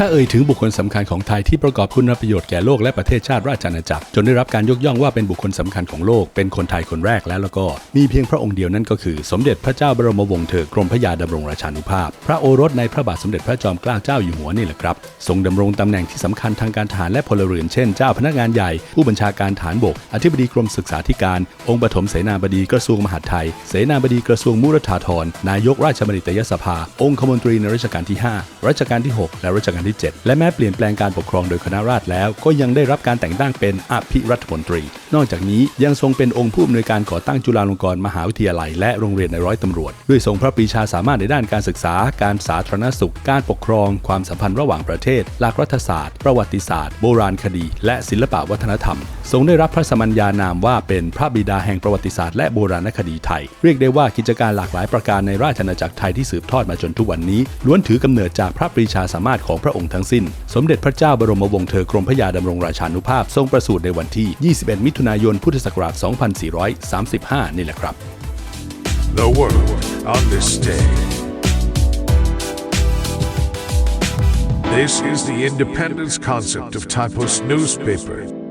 ถ้าเอ่ยถึงบุคคลสำคัญของไทยที่ประกอบคุณประโยชน์แก่โลกและประเทศชาติราชอาณาจักร จนได้รับการยกย่องว่าเป็นบุคคลสำคัญของโลก เป็นคนไทยคนแรกแล้วแล้วก็ มีเพียงพระองค์เดียวนั่นก็คือ สมเด็จพระเจ้าบรมวงศ์เธอกรมพระยาดำรงราชานุภาพ พระโอรสในพระบาทสมเด็จพระจอมเกล้าเจ้าอยู่หัวนี่แหละครับทรงดำรงตำแหน่งที่สำคัญทางการทหารและพลเรือนเช่นเจ้าพนักงานใหญ่ผู้บัญชาการฐานบก อธิบดีกรมศึกษาธิการ องค์ปฐมเสนาบดีกระทรวงมหาดไทย เสนาบดีกระทรวงมุรธาธรนายกราชบัณฑิตยสภา องคมนตรีในรัชกาลที่ 5 รัชกาลที่ 6 และรัชกาลที่7 และแม้เปลี่ยนแปลงการปกครองโดยคณะราษฎรแล้วก็ยังได้รับการแต่งตั้งเป็นอภิรัฐมนตรี นอกจากนี้ยังทรงเป็นองค์ผู้อำนวยการก่อตั้งจุฬาลงกรณ์มหาวิทยาลัยและโรงเรียนในร้อยตำรวจ ด้วยทรงพระปรีชาสามารถในด้านการศึกษา การสาธารณสุข การปกครอง ความสัมพันธ์ระหว่างประเทศ หลักรัฐศาสตร์ ประวัติศาสตร์ โบราณคดี และศิลปวัฒนธรรม ทรงได้รับพระสมัญญานามว่าเป็นพระบิดาแห่งประวัติศาสตร์และโบราณคดีไทย เรียกได้ว่ากิจการหลากหลายประการในราชอาณาจักรไทยที่สืบทอดมาจนทุกวันนี้ล้วนถือกำเนิดจากพระปรีชาสามารถของพระองค์ทั้งสิ้น สมเด็จพระเจ้าบรมวงศ์เธอกรมพระยาดำรงราชานุภาพ ทรงประสูติในวันที่ 21 มิถุนายน พุทธศักราช 2435 นี่แหละครับ The world on this day. This is the independence concept of Typos newspaper.